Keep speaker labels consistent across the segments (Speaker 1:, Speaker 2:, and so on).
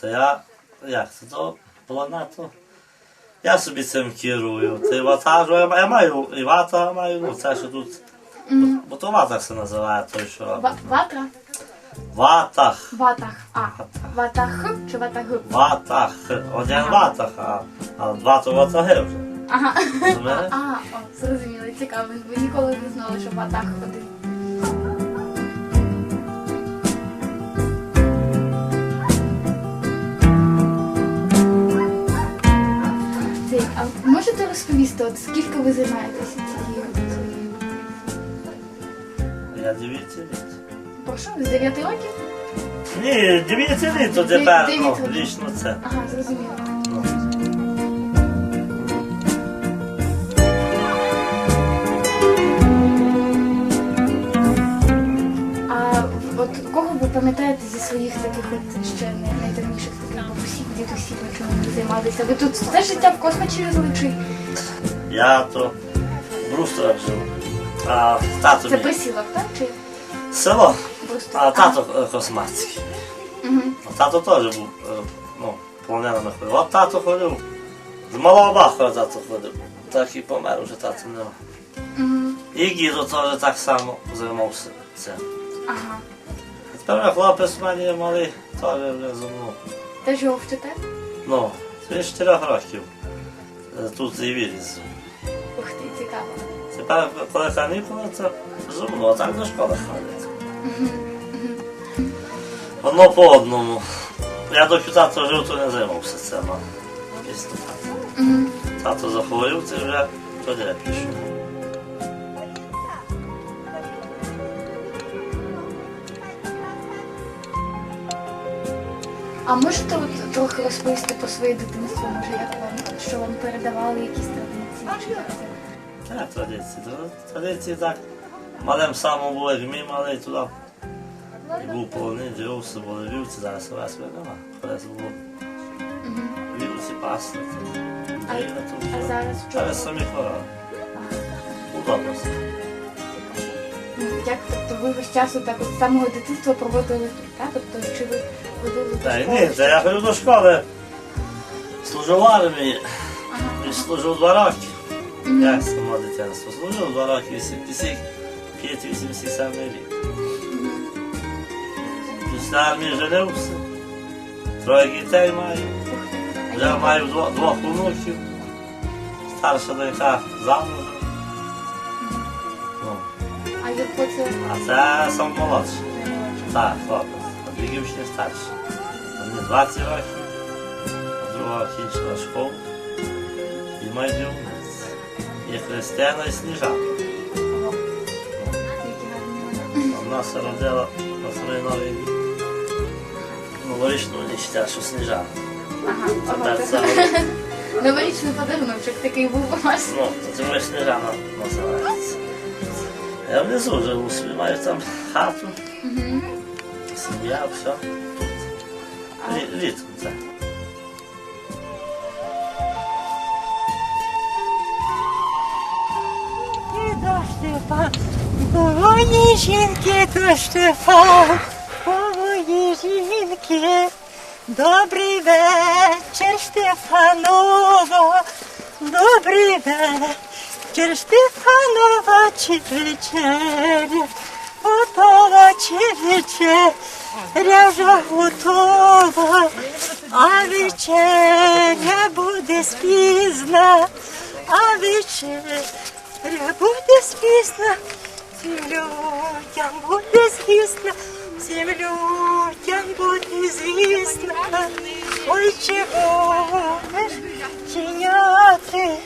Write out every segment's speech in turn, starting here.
Speaker 1: Це я, як це то планету? Я собі цим керую. Це ватажу, я, я маю і вата маю, ну це що тут. Бо то ватах се називає той, що.
Speaker 2: Ва- Ватра?
Speaker 1: Ватах.
Speaker 2: Ватах. А. Ватах чи ватаг?
Speaker 1: Ватах. Один ватах, а, а два то ватаги вже.
Speaker 2: Ага.
Speaker 1: Розумієш?
Speaker 2: А, о, зрозуміло, цікаво. Ви ніколи не знали, що ватах ходив. А можете розповісти, от скільки ви займаєтеся цією своєю?
Speaker 1: Я дев'ятиліт.
Speaker 2: Прошу, з 9 років?
Speaker 1: Ні, дев'ятиліт, то
Speaker 2: Дев'ять
Speaker 1: тепер,
Speaker 2: років.
Speaker 1: лічно це.
Speaker 2: Ага, зрозуміло. Кого ви пам'ятаєте зі своїх таких от ще найдавніших таких бабусів, дідусів, чому ви займалися? Ви тут все життя в космочі жили чи
Speaker 1: Я то в Брусторах жив. А тато
Speaker 2: це
Speaker 1: мій.
Speaker 2: присілок, так? Чи
Speaker 1: Село,
Speaker 2: просто?
Speaker 1: а тато е, Космацький.
Speaker 2: Угу.
Speaker 1: А тато теж був, е, ну, полоненими ходив. От тато ходив. З малого бахора тато ходив. Так і помер, вже тато нема.
Speaker 2: Угу.
Speaker 1: І дідо теж так само займався цим.
Speaker 2: Ага.
Speaker 1: Тепер хлопець в мене є малий, теж вже зо мною.
Speaker 2: Теж його вчите?
Speaker 1: Ну, він 4 років. е, Тут і виріс.
Speaker 2: Ух ти, цікаво.
Speaker 1: Тепер, коли канікули, то зо мною, а так до школи ходить. Одно по одному. Я доки тато жив, то не займався цим. Після. Тато захворів, це вже тоді я пішов.
Speaker 2: А можете от трохи розповісти про своє дитинство? Може, як вам, що вам передавали якісь традиції?
Speaker 1: Так, традиції. Традиції так. Малим самим були, як ми мали туди. І був полонин, дивився, були вівці, зараз у вас нема. Колись було вівці пасли.
Speaker 2: А- зараз що?
Speaker 1: Зараз самі хворали. Удобно
Speaker 2: Як тобто ви весь час так от з самого дитинства проводили тут, так? Тобто чи ви ходили до
Speaker 1: Та й
Speaker 2: школи?
Speaker 1: ні, та я ходив до школи. Служив в армії.
Speaker 2: Ага.
Speaker 1: І служив два роки.
Speaker 2: Мгм.
Speaker 1: Я з самого дитинства служив два роки, 85-87 рік. Після армії женився. Троє дітей маю. Вже маю дво- двох онуків. Старша донька замужем. Ну,
Speaker 2: А як це?
Speaker 1: а це сам молодший. Так, хлопець. А дівчини старші. Мені 20 років, а друга кінчила школу. І має дві внуці. Є Христина і.
Speaker 2: Які.
Speaker 1: Вона се родила на своїй новій. Новорічну ніч, та, що Сніжана.
Speaker 2: Ага, ага,
Speaker 1: Тепер
Speaker 2: це новорічний подарунок такий був у вас.
Speaker 1: ну, то це ми Сніжана називається. Я внизу живу собі, маю там хату,
Speaker 2: Мгм.
Speaker 1: Сім'я, все. Лі- Літом це.
Speaker 3: до Штефан, пової жінки до Штефан, пової жінки. Добрий вечір, Штефанова, добрий вечір, Штефанова, чи вечеря, готова, вечеря вже готова, а вечеря буде спізна, а вечеря буде спізна, всім людям буде звісна, всім людям буде звісна. Ой, чи будеш чиняти,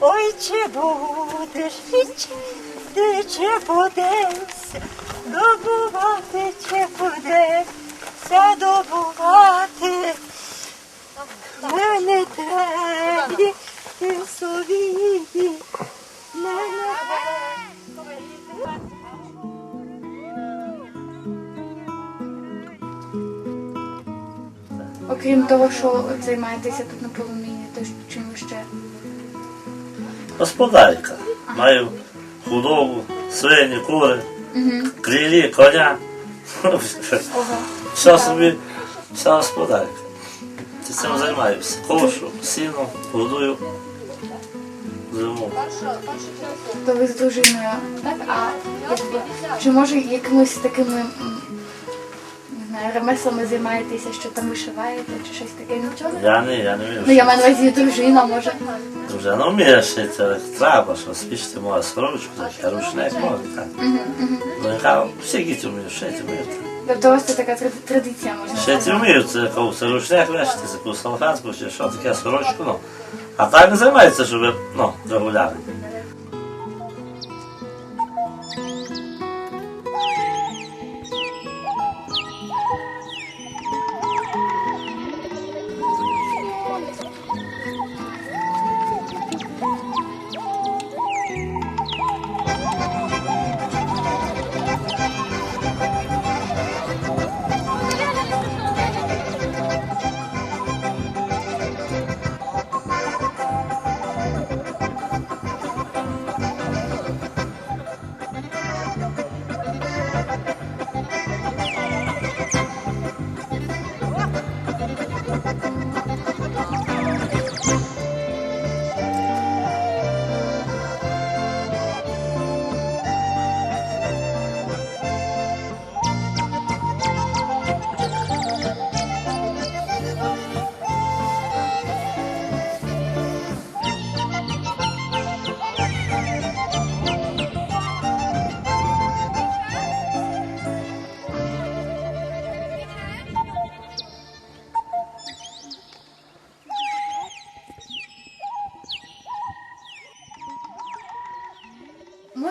Speaker 3: ой, чи будеш відчити, чи будешся добувати, чи будешся добувати. Мене теді і мене
Speaker 2: Окрім того, що займаєтеся тут на полонині, то чим ще?
Speaker 1: Господарка. Маю худобу, свині, кури, Крилі, коня.
Speaker 2: Що
Speaker 1: Все собі, вся господарка. Ти цим займаюся. Кошу, сіну, годую зиму.
Speaker 2: То ви з дружиною, так? А якби, чи може якимось такими м, ремеслами займаєтеся, що там вишиваєте, чи щось таке нічого?
Speaker 1: Я не, я не вмію.
Speaker 2: Ну я маю на увазі дружина, може.
Speaker 1: Ну вміє шити, але треба, що спішити моя сорочку, так, рушник може, так. Ну, яка всі діти вміють шити, вміють.
Speaker 2: Тобто у вас це така тради- традиція, можна
Speaker 1: Шити вміють, це це рушник вешати, це якусь салфетку чи що таке сорочку, ну. А так не займається, щоб, ну, регулярно.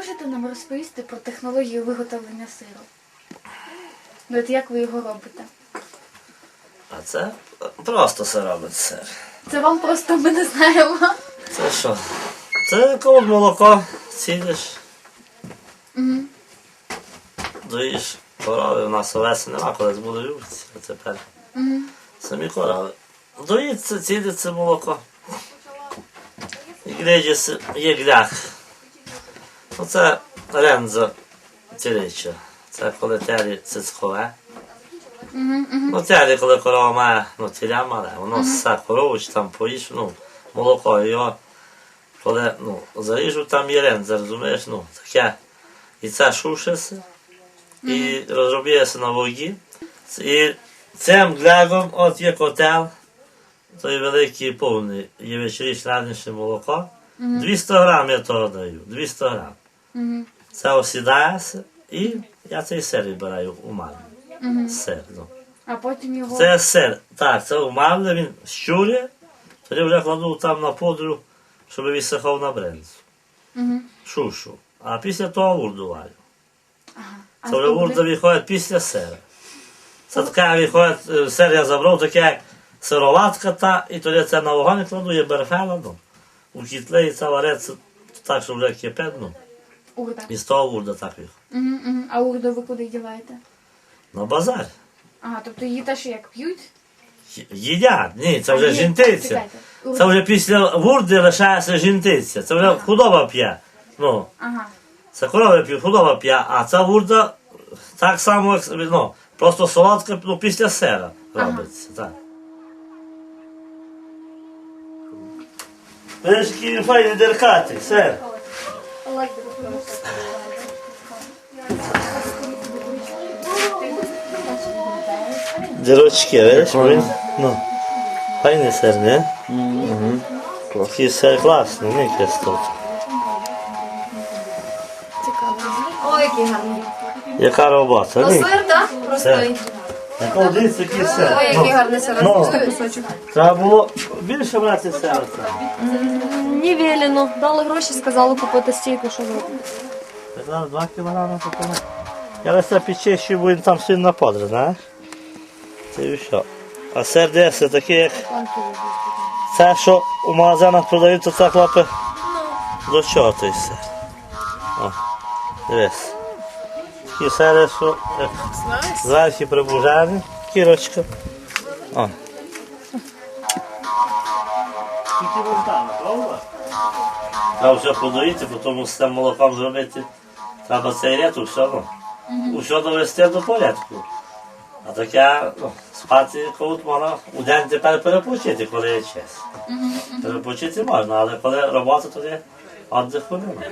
Speaker 2: Можете нам розповісти про технологію виготовлення сиру? Ну от як ви його робите?
Speaker 1: А це просто все робить сир.
Speaker 2: Це вам просто ми не знаємо.
Speaker 1: Це що? Це коли молоко цілиш,
Speaker 2: Мгм.
Speaker 1: доїш корови, у нас овеси нема, колись були вівці, а тепер
Speaker 2: Мгм.
Speaker 1: самі корови. Доїться, цілиться молоко. І глядіться, є глях. Оце рензо тіліча. Це коли телі цицькове.
Speaker 2: Мгм, мгм.
Speaker 1: Ну, телі, коли корова має, ну, тіля мале, воно все корову чи там поїш, ну, молоко його, коли, ну, заріжу, там є ренза, розумієш, ну, таке. І це шушиться, і розробляється на воді. І цим глягом, от є котел, той великий повний, є вечоріч раніше молоко. 200 грам я того даю, 200 грам. Це осідається, і я цей сир вибираю у мамі.
Speaker 2: Мгм.
Speaker 1: Сир, ну.
Speaker 2: А потім його.
Speaker 1: Це сир. Так, це умавне, він щурює, тоді вже кладу там на пудру, щоб відсихав на бринзу.
Speaker 2: Мгм.
Speaker 1: Шушу. А після того вурду варю.
Speaker 2: А
Speaker 1: Це вже вурда виходить після сира. Це така виходить, е, сир я забрав, таке як сироватка та, і тоді це на вогонь кладу, є берфела, ну. У кітлі і це вариться так, щоб вже кипить, ну.
Speaker 2: Урда.
Speaker 1: І з того вурда так виходить.
Speaker 2: Мгм, мгм. А урду ви куди діваєте?
Speaker 1: На базар.
Speaker 2: Ага, тобто її теж як п'ють?
Speaker 1: Їдять. Ні, це вже жінтиця. Це вже після вурди лишається жінтиця. Це вже худоба п'є. Ну,
Speaker 2: Ага.
Speaker 1: це корови п'є, худоба п'є, а ця вурда так само, як, ну, просто солодка ну, після сера робиться. Так. Видиш, який він файний деркатий, сер. Дірочки, видиш, він, ну, файний сер, не? Угу. Такий сер класний, не кистов.
Speaker 4: Ой, який гарний.
Speaker 1: Яка робота, ні?
Speaker 4: Сир, так? Простий.
Speaker 1: Яка дивіться, який сер.
Speaker 4: Ой, який гарний сир.
Speaker 1: Треба було більше брати серця.
Speaker 4: Не велено. Дали гроші, сказали купити стійку, що зробити.
Speaker 1: Зараз два кілограми купили. Я весь це підчищу, бо він там сильно подре, знаєш? Це і що. А сердце таке, як це, що у магазинах продають, то це хлопи до чого той сир. О, дивись. Такі що як зверху прибужені, кірочка. О. Тільки вон там, правда? Треба все подоїти, потім з тим молоком зробити. Треба цей ряд, все. Ну. Усе довести до порядку. А таке ну, спати кут можна у день тепер перепочити, коли є час. Перепочити можна, але коли робота, тоді віддиху немає.